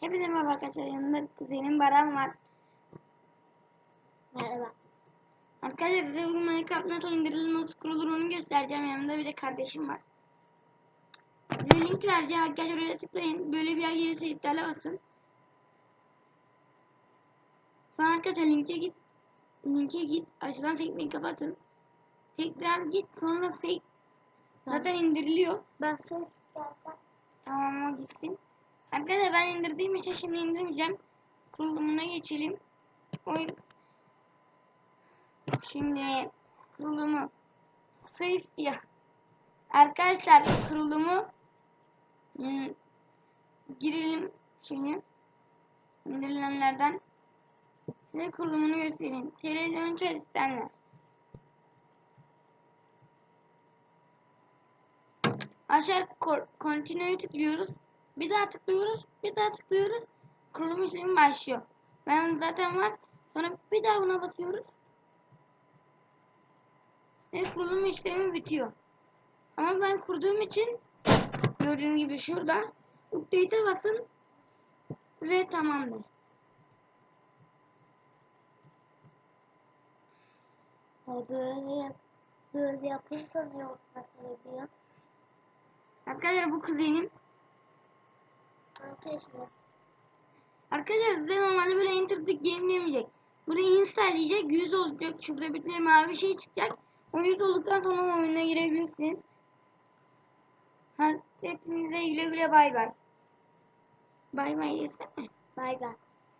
Hepinize merhaba arkadaşlar. Yanımda kuzenim Baran var. Merhaba. Arkadaşlar size bugün Minecraft nasıl indirilir, nasıl kurulur onu göstereceğim. Yanımda bir de kardeşim var. Size link vereceğim. Arkadaşlar oraya tıklayın. Böyle bir yer gelirse iptale basın. Sonra arkadaşlar linke git. Linke git. Aşağıdan sekmeyi kapatın. Tekrar git. Sonra sek. Zaten indiriliyor. Ben geldim. Tamam o gitsin. Arkadaşlar ben indirdiğim için şimdi indirmeyeceğim. Kurulumuna geçelim. O Şimdi kurulumu sayı ya. Arkadaşlar kurulumu hmm, girelim şimdi indirilenlerden size kurulumunu göstereyim. Televizyon istenler. Aşağı continue'ye tıklıyoruz. Bir daha tıklıyoruz. Bir daha tıklıyoruz. Kurulum işlemi başlıyor. Ben zaten var. Sonra bir daha buna basıyoruz. Ve kurulum işlemi bitiyor. Ama ben kurduğum için gördüğünüz gibi şurada update'e basın ve tamamdır. Böyle, böyle olması gerekiyor? Arkadaşlar bu kuzenim. Arkadaşlar. Size normalde böyle enter game demeyecek. Burada install diyecek 100 olacak. Şurada bir tane mavi şey çıkacak. O 100 olduktan sonra oyuna girebilirsiniz. Hepinize güle güle bay bay. Bay bay. Bay bay.